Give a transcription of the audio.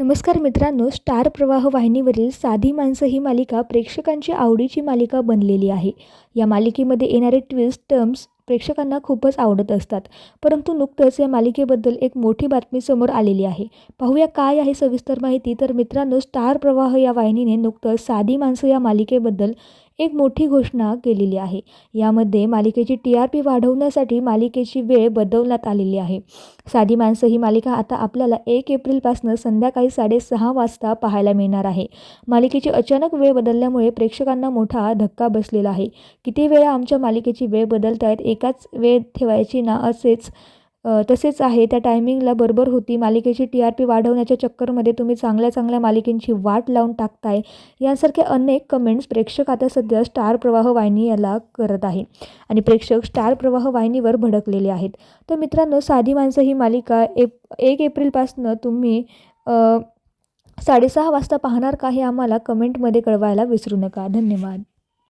नमस्कार मित्रांनो स्टार प्रवाह वाहिनीवरील साधी माणसं ही मालिका प्रेक्षकांची आवडीची मालिका बनलेली आहे. या मालिकेमध्ये येणारे ट्विस्ट टर्म्स प्रेक्षकांना खूपच आवडत असतात. परंतु नुकतंच या मालिकेबद्दल एक मोठी बातमी समोर आलेली आहे. पाहूया काय आहे सविस्तर माहिती. तर मित्रांनो स्टार प्रवाह या वाहिनीने नुकतंच साधी माणसं या मालिकेबद्दल एक मोठी घोषणा केलेली आहे. यामध्ये मालिकेची टी आर पी वाढवण्यासाठी मालिकेची वेळ बदलण्यात आलेली आहे. साधी माणसं ही मालिका आता आपल्याला एक एप्रिलपासून संध्याकाळी साडेसहा वाजता पाहायला मिळणार आहे. मालिकेची अचानक वेळ बदलल्यामुळे प्रेक्षकांना मोठा धक्का बसलेला आहे. किती वेळा आमच्या मालिकेची वेळ बदलत आहेत एकाच वेळ ठेवायची ना असेच तसेच आहे. त्या टायमिंगला बरोबर होती. मालिकेची टी आर पी वाढवण्याच्या चक्करमध्ये तुम्ही चांगल्या चांगल्या मालिकेंची वाट लावून टाकताय. यासारखे अनेक कमेंट्स प्रेक्षक आता सध्या स्टार प्रवाह वाहिनी याला करत आहे. आणि प्रेक्षक स्टार प्रवाह वाहिनीवर भडकलेले आहेत. तर मित्रांनो साधी माणसं ही मालिका एप एक एप्रिलपासनं तुम्ही साडेसहा वाजता पाहणार का हे आम्हाला कमेंटमध्ये कळवायला विसरू नका. धन्यवाद.